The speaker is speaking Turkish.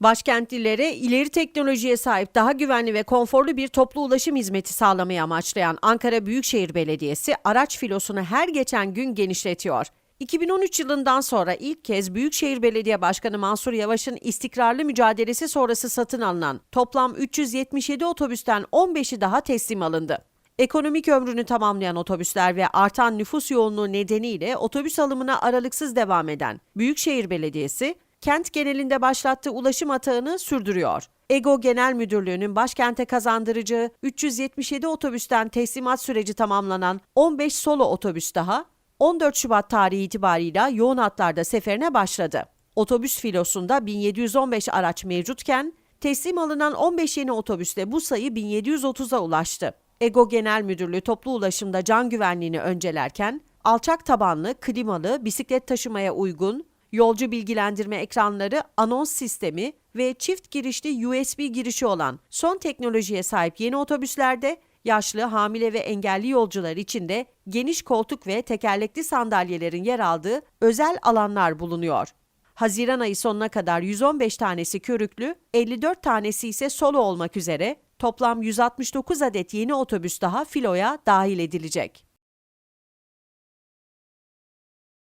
Başkentlilere ileri teknolojiye sahip daha güvenli ve konforlu bir toplu ulaşım hizmeti sağlamayı amaçlayan Ankara Büyükşehir Belediyesi araç filosunu her geçen gün genişletiyor. 2013 yılından sonra ilk kez Büyükşehir Belediye Başkanı Mansur Yavaş'ın istikrarlı mücadelesi sonrası satın alınan toplam 377 otobüsten 15'i daha teslim alındı. Ekonomik ömrünü tamamlayan otobüsler ve artan nüfus yoğunluğu nedeniyle otobüs alımına aralıksız devam eden Büyükşehir Belediyesi, kent genelinde başlattığı ulaşım atağını sürdürüyor. EGO Genel Müdürlüğü'nün başkente kazandıracağı 377 otobüsten teslimat süreci tamamlanan 15 solo otobüs daha 14 Şubat tarihi itibarıyla yoğun hatlarda seferine başladı. Otobüs filosunda 1715 araç mevcutken teslim alınan 15 yeni otobüsle bu sayı 1730'a ulaştı. EGO Genel Müdürlüğü toplu ulaşımda can güvenliğini öncelerken alçak tabanlı, klimalı, bisiklet taşımaya uygun, yolcu bilgilendirme ekranları, anons sistemi ve çift girişli USB girişi olan son teknolojiye sahip yeni otobüslerde yaşlı, hamile ve engelli yolcular için de geniş koltuk ve tekerlekli sandalyelerin yer aldığı özel alanlar bulunuyor. Haziran ayı sonuna kadar 115 tanesi körüklü, 54 tanesi ise solo olmak üzere toplam 169 adet yeni otobüs daha filoya dahil edilecek.